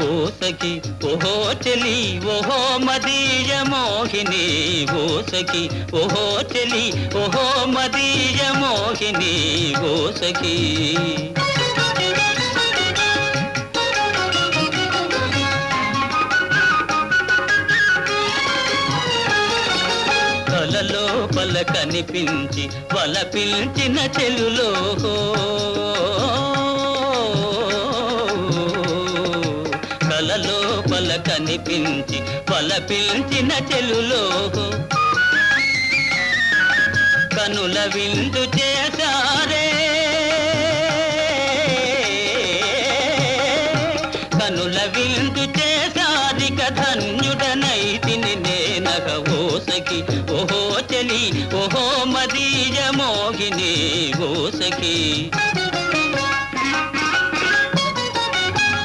ఓసకి ఓహో చెలి ఓహో మదీయ మోహిని ఓ ఓహో చెలి ఓహో మదీయ మోహిని ఓ కలలో పల కనిపించి వల పిలిచిన చెలులో కలలో పల కనిపించి వల పిలిచిన చెలులో కనుల విందు చేశారే. కనుల విందు చేశారిక ధన్యుడనైతిని నేనగ ఓ ఓహో చలి ఓహో మదీయ మోగిని ఓ